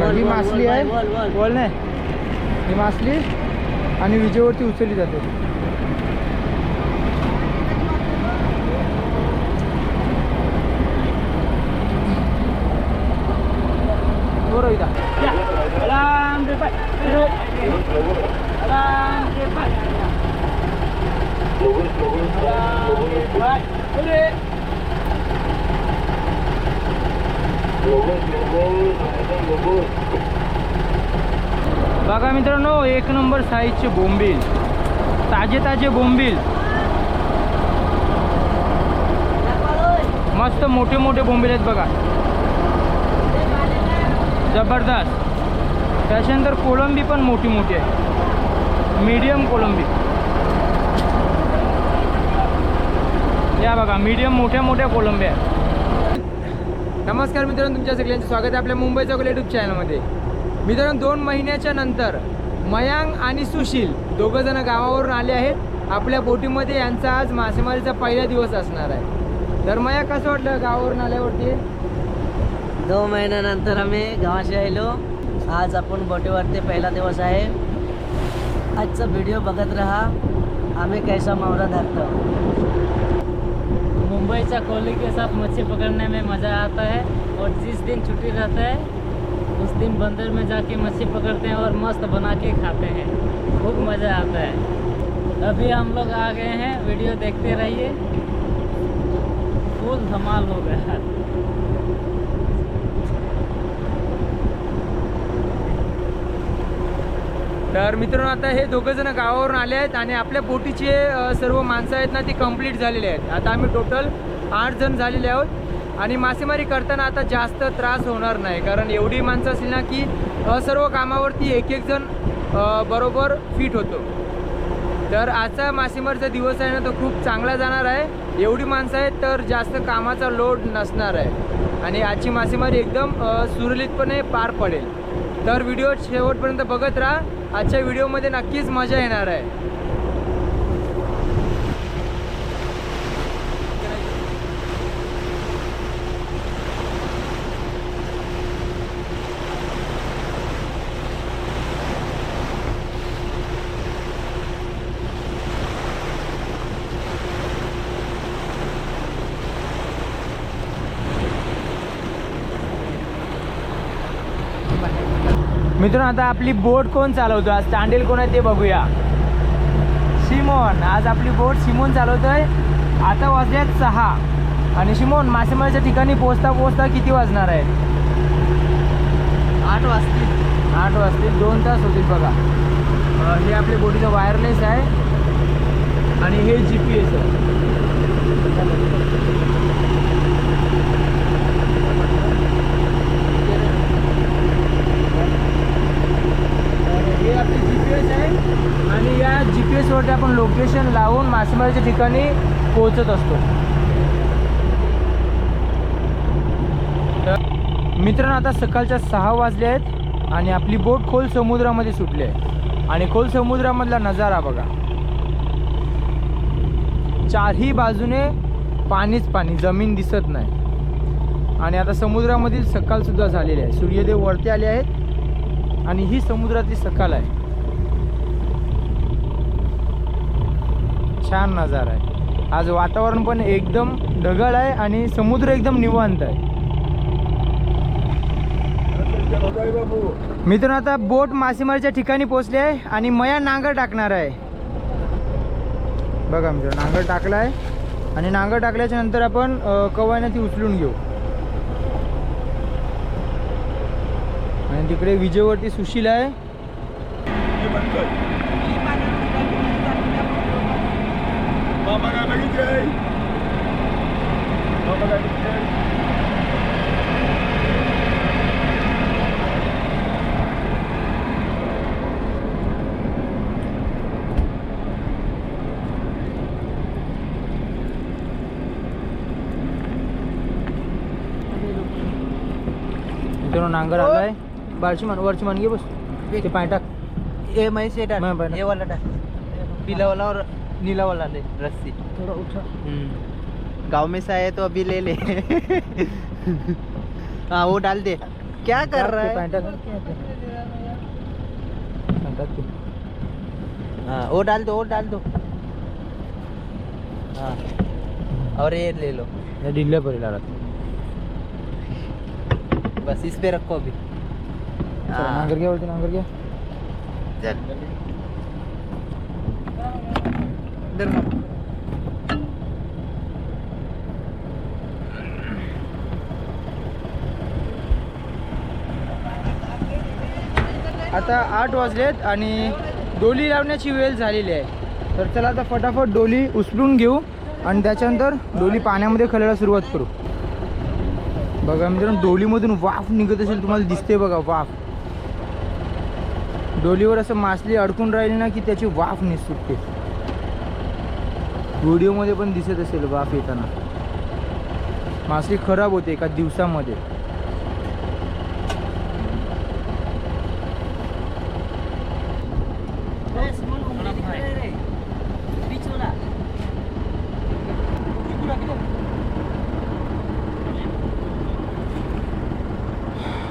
बघा ही मासली आहे बोल, नाही ही मासली आणि विजेवरती उचलली जाते. हो रोहिता Alam, cepat. बघा मित्रांनो एक नंबर साईजचे बोंबील. ताजे ताजे बोंबील. मस्त मोठे मोठे बोंबील आहेत बघा. जबरदस्त. त्याच्यानंतर कोलंबी पण मोठी मोठी आहे. मीडियम कोलंबी. या बघा मीडियम मोठ्या मोठ्या कोलंबी आहेत. नमस्कार मित्रांनो तुमच्या सगळ्यांचं स्वागत आहे आपल्या मुंबईचा युट्यूब चॅनलमध्ये मित्रांनो दोन महिन्याच्या नंतर मयांक आणि सुशील दोघं जण गावावरून आले आहेत. आपल्या बोटीमध्ये यांचा आज मासेमारीचा पहिला दिवस असणार आहे. तर मया कसं वाटलं गावावरून आल्यावरती? दोन महिन्यानंतर आम्ही गावाशी आलो आज आपण बोटीवरती पहिला दिवस आहे. आजचा व्हिडिओ बघत राहा. आम्ही कैसा मावरा धरतो. मुंबई चकोली के साथ मच्छी पकड़ने में मज़ा आता है और जिस दिन छुट्टी रहता है, उस दिन बंदर में जाके मछली पकड़ते हैं और मस्त बना के खाते हैं। खूब मज़ा आता है। अभी हम लोग आ गए हैं, वीडियो देखते रहिए। फूल धमाल हो गया। तर मित्रांनो आता हे दोघंजणं गावावरून आले आहेत आणि आपल्या बोटीचे सर्व माणसं आहेत ना ती कंप्लीट झालेली आहेत. आता आम्ही टोटल आठ जण झालेले आहोत. आणि मासेमारी करताना आता जास्त त्रास होणार नाही कारण एवढी माणसं असली ना की सर्व कामावरती एक एक जण बरोबर फिट होतो. तर आजचा मासेमारीचा दिवस आहे ना तो खूप चांगला जाणार आहे. एवढी माणसं आहेत तर जास्त कामाचा लोड नसणार आहे. आणि आजची मासेमारी एकदम सुरळीतपणे पार पडेल. तर व्हिडिओ शेवटपर्यंत बघत राहा. आजच्या व्हिडिओमध्ये नक्कीच मजा येणार आहे. मित्रांनो आता आपली बोट कोण चालवतो आज स्टँडेल कोण आहे ते बघूया. सिमोन आज आपली बोट सिमोन चालवतोय. आता वाजल्यात सहा. आणि सिमोन मासेमारीच्या ठिकाणी पोचता पोचता किती वाजणार आहेत आठ वाजतील. आठ वाजतील. दोन तास होतील बघा. हे आपल्या बोटीचं वायरलेस आहे. आणि हे जी पी एस आहे तर हे आपली जी पी एस आहे आणि या जी पी एसवरती आपण लोकेशन लावून मासेमारीच्या ठिकाणी पोहोचत असतो. मित्रांनो आता सकाळच्या सहा वाजले आहेत आणि आपली बोट खोल समुद्रामध्ये सुटली आहे. आणि खोल समुद्रामधला नजारा बघा. चारही बाजूने पाणीच पाणी जमीन दिसत नाही. आणि आता समुद्रामधील सकाळसुद्धा झालेली आहे. सूर्यदेव वरती आले आहेत आणि ही समुद्रातली सकाळ आहे. छान नजारा आहे. आज वातावरण पण एकदम ढगाळ आहे आणि समुद्र एकदम निवांत आहे. मित्रांनो आता बोट मासेमारीच्या ठिकाणी पोहोचले आहे आणि मया नांगर टाकणार आहे. बघा मित्र नांगर टाकला आहे आणि नांगर टाकल्याच्या नंतर आपण कवायनं ती उचलून घेऊ. आणि तिकडे विजेवरती सुशील आहे मित्रांनो नांगर आलाय. बारची मान वरची मान घे बस. ते पाय टाक. ये मैं से डाल मैं पहले- ये वाला डाल पीला वाला और नीला वाला ले रस्सी. थोडा उठा. गांव में से आए तो अभी ले ले. हाँ वो डाल दे क्या कर रहा है? हाँ वो डाल दो वो डाल दो हाँ. और ये ले लो. डिल्ले पर बस इस पे रखो अभी. हाँ, नांगर घ्या बोलते नांगर घ्या. चल. इधर आता आठ वाजलेत आणि डोली लावण्याची वेळ झालेली आहे. तर चला आता फटाफट डोली उचलून घेऊ आणि त्याच्यानंतर डोली पाण्यामध्ये खेळायला सुरुवात करू. बघा मित्रांनो डोलीमधून वाफ निघत असेल तुम्हाला दिसते बघा वाफ. डोलीवर असं मासली अडकून राहिली ना की त्याची वाफ नि सुटते. व्हिडिओमध्ये पण दिसत असेल वाफ येताना. मासली खराब होते एका दिवसामध्ये.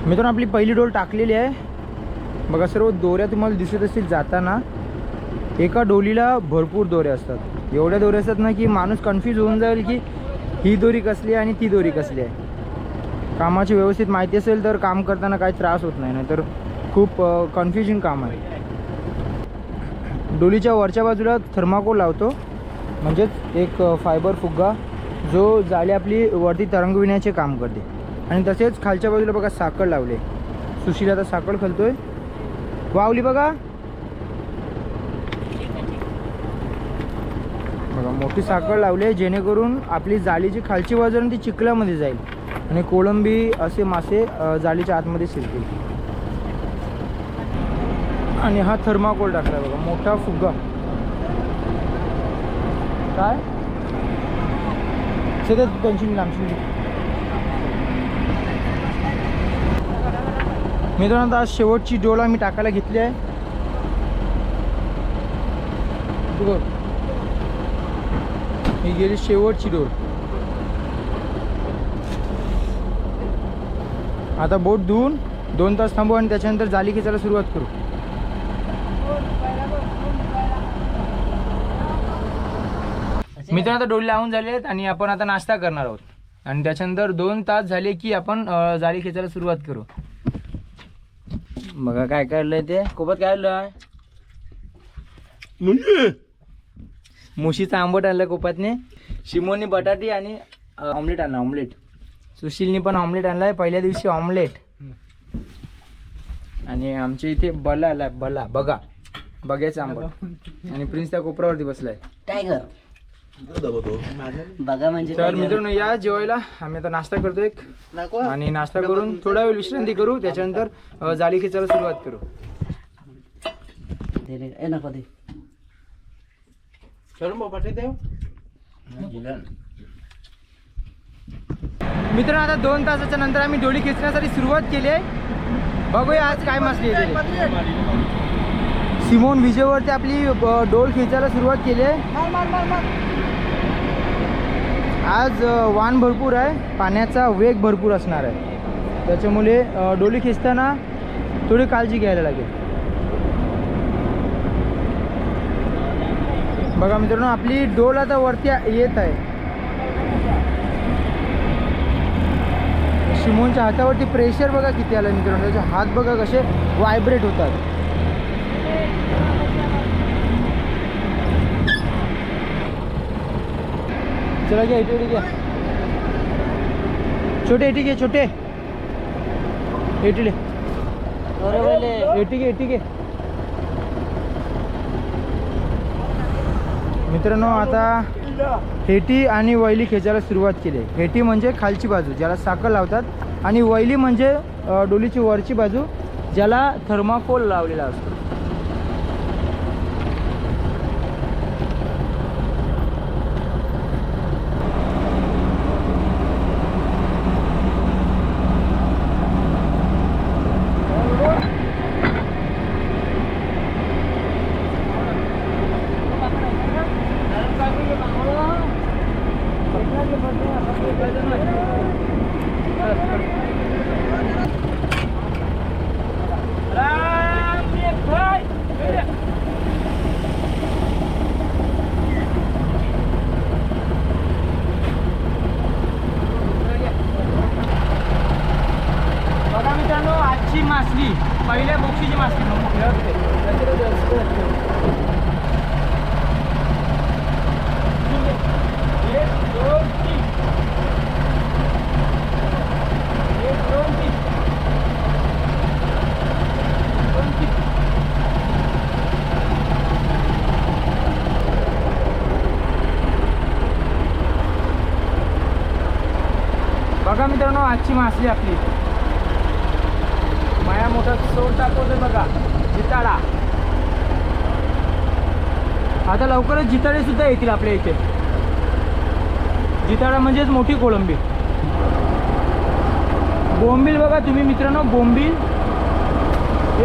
मित्रांनो आपली पहिली डोल टाकलेली आहे. बघा सर्व दोऱ्या तुम्हाला दिसत असतील जाताना. एका डोलीला भरपूर दोऱ्या असतात. एवढ्या दोऱ्या असतात ना की माणूस कन्फ्यूज होऊन जाईल की ही दोरी कसली आहे आणि ती दोरी कसली आहे. कामाची व्यवस्थित माहिती असेल तर काम करताना काही त्रास होत नाही नाहीतर खूप कन्फ्युजिंग काम आहे. डोलीच्या वरच्या बाजूला थर्माकोल लावतो. म्हणजेच एक फायबर फुग्गा जो जाळी आपली वरती तरंगविण्याचे काम करते. आणि तसेच खालच्या बाजूला बघा साखर लावले. सुशील आता साखर खालतोय. वावली बघा. बघा मोठी साखर लावली जेणेकरून आपली जाळीची खालची बाजू ती चिखलामध्ये जाईल. आणि कोळंबी असे मासे जाळीच्या आतमध्ये शिरतील. आणि हा थर्माकोल टाकला बघा मोठा फुग्गा काय? सतत त्यांची लांबशी मित्रांनो आज शेवटची डोल आम्ही टाकायला घेतली आहे. ही गेली शेवटची डोल. आता बोट धुवून दोन तास थांबू आणि त्याच्यानंतर जाली खेचायला सुरुवात करू. मित्रांनो आता डोली लावून झाले आहेत आणि आपण आता नाश्ता करणार आहोत. आणि त्याच्यानंतर दोन तास झाले की आपण जाळी खेचायला सुरुवात करू. बघा काय काढलंय ते? कोबत काढलंय मुशीचा आंबट आणलं कोपातने. शिमोनी बटाटी आणि ऑमलेट आणला ऑमलेट सुशीलनी पण ऑमलेट आणलाय. पहिल्या दिवशी ऑमलेट आणि आमच्या इथे बला आलाय बला बघा बघायचं आंबट. आणि प्रिन्स त्या कोपऱ्यावरती बसलाय. टायगर बघा म्हणजे तर मित्रांनो या जेवायला आम्ही आता नाश्ता करतोय आणि नाश्ता करून थोडा वेळ विश्रांती करू त्याच्यानंतर जाळी खेचायला सुरुवात करू. नको दे. मित्रांनो आता दोन तासाच्या नंतर आम्ही डोली खेचण्यासाठी सुरुवात केली आहे. बघूया आज काय मासली आहे सिमोन विजेवरती आपली डोल खेचायला सुरुवात केली आहे. आज वाण वान भरपूर आहे पाण्याचा वेग भरपूर असणार आहे. त्याच्यामुळे डोली खेचताना थोडी काळजी घ्यायला लागेल. बघा मित्रांनो आपली डोल आता वरती येत आहे. शिमोनच्या हातावरती प्रेशर बघा किती आलं मित्रांनो त्याचे हात बघा कसे व्हायब्रेट होतात. चला घ्या इथे घ्या. छोटे एटी घे छोटे. एटीले एटी घे एटी घे. मित्रांनो आता हेटी आणि वैली खेचायला सुरुवात केली आहे. हेटी म्हणजे खालची बाजू ज्याला साखर लावतात. आणि वैली म्हणजे डोलीची वरची बाजू ज्याला थर्माकोल लावलेला असतो. आजची मासली आपली. माया मोठा सोड टाकवतोय बघा जिताडा. आता लवकरच जिताडे सुद्धा येतील आपल्या इथे. जिताडा म्हणजेच मोठी कोळंबी. बोंबील बघा तुम्ही मित्रांनो बोंबील.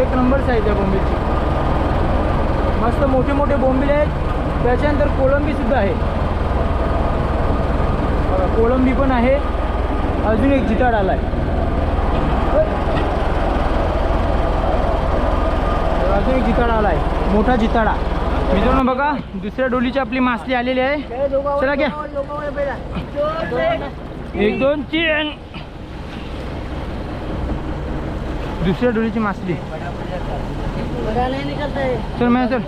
एक नंबर साईज आहे बोंबीलची. मस्त मोठे मोठे बोंबील आहेत. त्याच्यानंतर कोळंबी सुद्धा आहे. कोळंबी पण आहे. अजून एक जिताड आलाय. अजून एक जिताडा आलाय. मोठा जिताडा. मित्रांनो बघा दुसऱ्या डोलीची आपली मासली आलेली आहे. चला घ्या. एक दोन तीन. दुसऱ्या डोलीची मासली. है चल. मैं चल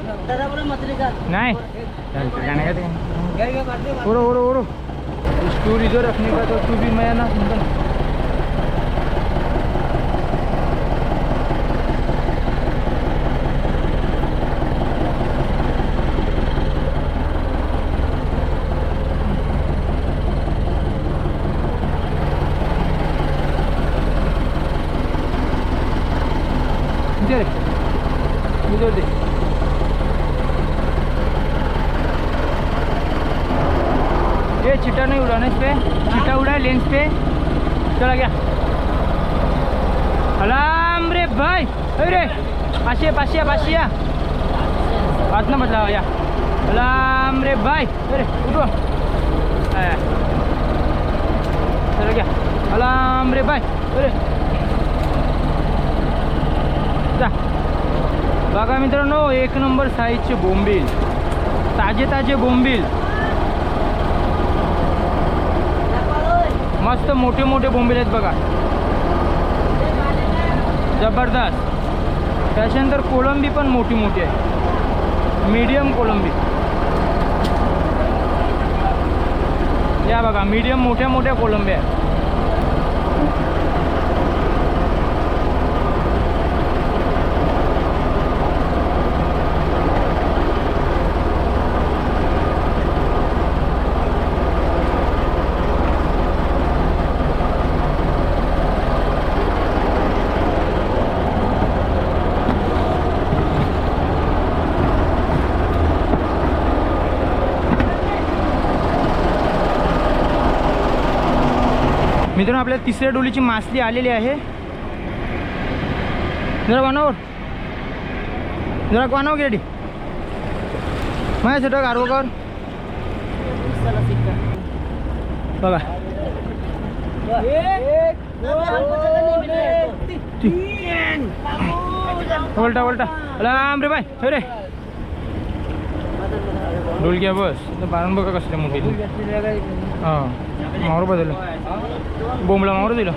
नहीं। ओरो ओरो ओरो. स्टूल इधर रखने का तो तू भी मैं ना सुनता इधर इधर दे ये चिट्टा नहीं उड़ाना इस पे चिट्टा उड़ा है लेंस पे चला गया अलाम रे भाई अरे पाशिया पाशिया पाशिया बात ना बदला या अलाम रे भाई। अरे उठो। आया. चला गया। अलाम रे भाई। अरे। जा। बघा मित्रांनो एक नंबर साईजचे बोंबील। ताजे ताजे बोंबील। मस्त मोठे मोठे बोंबील आहेत बघा। जबरदस्त। त्याच्यानंतर कोळंबी पण मोठी मोठी आहे. मीडियम कोळंबी या बघा मीडियम मोठ्या मोठ्या कोलंब्या आहेत. मित्रांनो आपल्या तिसऱ्या डोलीची मासली आलेली आहे. जरा वानावर. जरा वानावर गेडी माझ्या सटक आरवकर बघा. उलटा उलटा. लांब रे बाय रे. डोल घ्या बस तर बारण बघा कसल्या मोठी हां मावर बदललं बोंबला मावर दिलं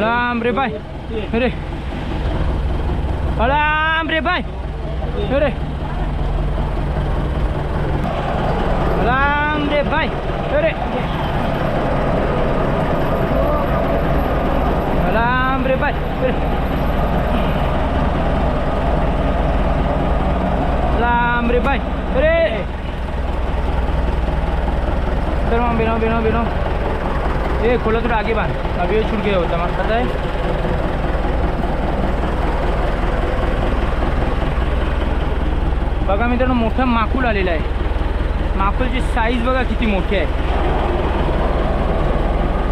लांब रे बाय अरे लांब रे बाय अरे लांब रे बाय अरे लांब रे बाय अरे लांब रे बाय अरे चल मग बिनो बिनो बिनो। ए खोला थोड़ा आगे बांध। अभी छूट गया होता मत पता है बघा मित्रांनो मोठा माकूल आलेला आहे. माकुलची साईज बघा किती मोठी आहे.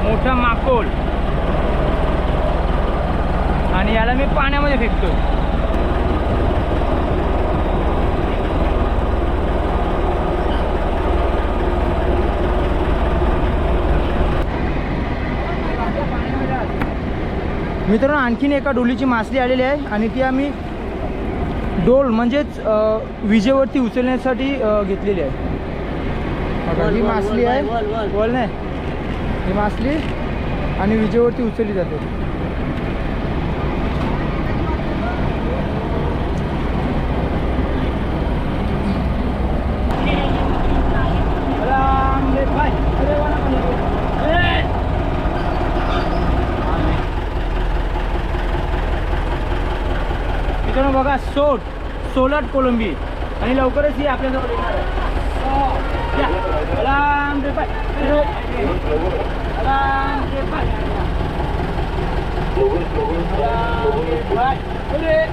मोठा माकोल. आणि याला मी पाण्यामध्ये फेकतो मित्रांनो आणखीन एका डोलीची मासली आलेली आहे आणि ती आम्ही डोल म्हणजेच विजेवरती उचलण्यासाठी घेतलेली आहे. ही मासली आहे. वल नाही. ही मासली आणि विजेवरती उचलली जाते मित्रांनो बघा सोट सोलट कोलंबी आणि लवकरच ही आपल्याजवळ येणार आहे या. अलाम रे पाय. अलाम रे पाय. अलाम रे पाय. अरे.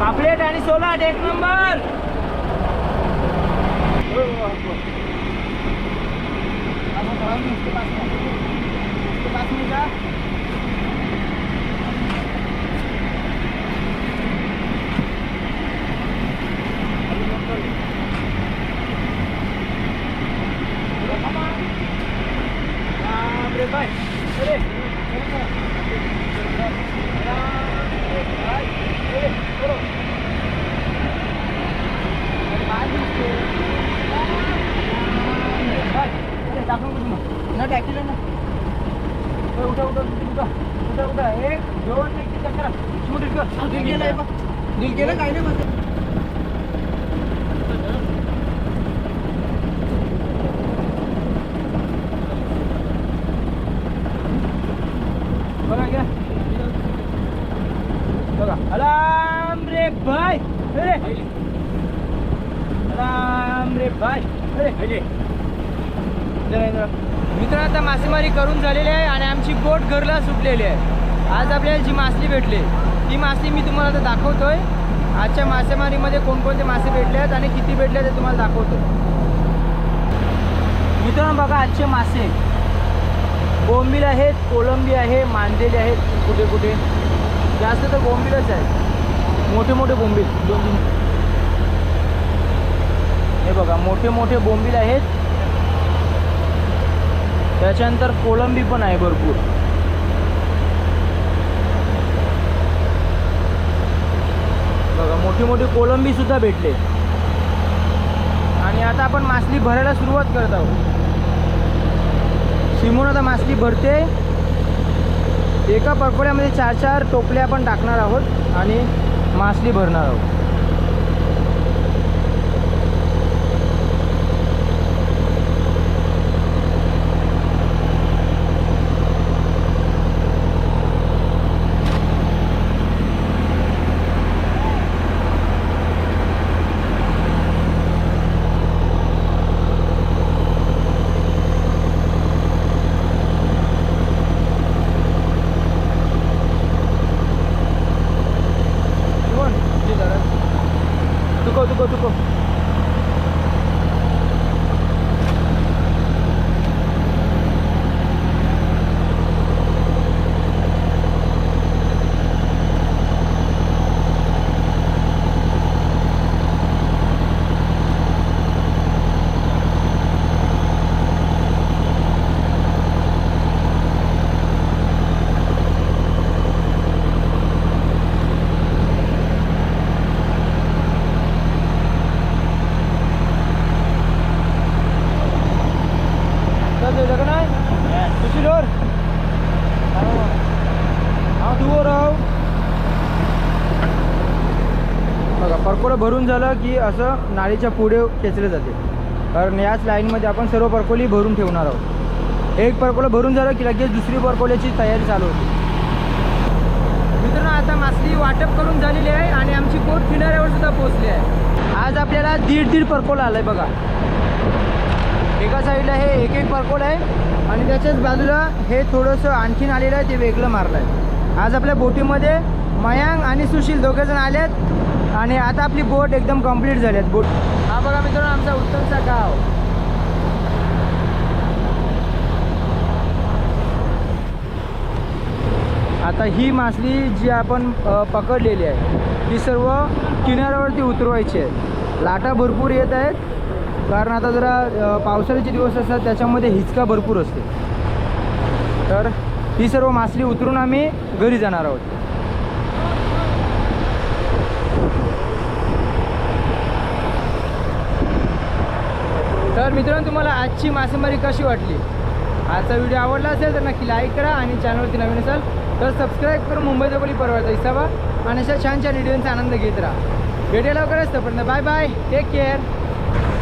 पापलेट आणि सोलाट एक नंबर. पाच मिनिट एक दोन एक तीन चक्कर शूट दिल केलं केलं काय नाही माझं बघा घ्या बघा अलाम रे भाई अरे अलाम रे भाई अरे मित्र आता मासेमारी करून झालेली आहे आणि आमची बोट घरला सुटलेली आहे. आज आपल्याला जी मासली भेटली ती मासली मी तुम्हाला आता दाखवतोय. आजच्या मासेमारीमध्ये कोणकोणते मासे भेटले आहेत आणि किती भेटले ते तुम्हाला दाखवतो मित्रांनो बघा आजचे मासे. बोंबील आहेत कोलंबी आहे मांदेली आहेत कुठे कुठे. जास्त तर बोंबीलच आहेत. मोठे मोठे बोंबील दोन तीन. हे बघा मोठे मोठे बोंबील आहेत. त्याच्यानंतर कोलंबी पण आहे भरपूर. बघा मोठी मोठी कोलंबी सुद्धा भेटले. आणि आता आपण मासली भरायला सुरुवात करत आहोत. सिमोन आता मासली भरते. एका परकोड्यामध्ये चार चार टोपल्या आपण टाकणार आहोत आणि मासली भरणार आहोत सिमोन इथे जरा. तुको तुको तुको चालतंय का नाही सुशील वर हा तू वर राव एवढं भरून झालं की असं नाळीच्या पुढे खेचले जाते. कारण याच लाईनमध्ये आपण सर्व परकोली भरून ठेवणार आहोत. एक परकोलं भरून झालं की लगेच दुसरी परकोल्याची तयारी चालू होती. मित्रांनो आता मासली वाटप करून झालेली आहे आणि आमची बोट किनाऱ्यावर सुद्धा पोहोचली आहे. आज आपल्याला दीड दीड परकोला आहे बघा. एका साईडला हे एक एक परकोल आहे आणि त्याच्याच बाजूला हे थोडंसं आणखीन आलेलं आहे ते वेगळं मारलं आहे आज आपल्या बोटीमध्ये मयांक आणि सुशील दोघेजण आहेत आणि आता आपली बोट एकदम कंप्लीट झाली आहे बोट. हा बघा मित्रांनो आमचा उत्तमचा गाव आता ही मासली जी आपण पकडलेली आहे ती सर्व किनाऱ्यावरती उतरवायची आहे. लाटा भरपूर येत आहेत. कारण आता जरा पावसाळ्याचे दिवस असतात त्याच्यामध्ये हिचका भरपूर असते. तर ही सर्व मासली उतरून आम्ही घरी जाणार आहोत. तर मित्रांनो तुम्हाला आजची मासेमारी कशी वाटली? आजचा व्हिडिओ आवडला असेल तर नक्की लाईक करा आणि चॅनलवरती नवीन असाल तर सबस्क्राईब करून मुंबई जवळी परवायचा हिसाबा आणि अशा छान छान व्हिडिओचा आनंद घेत राहा. भेटेल लवकरच पण बाय बाय टेक केअर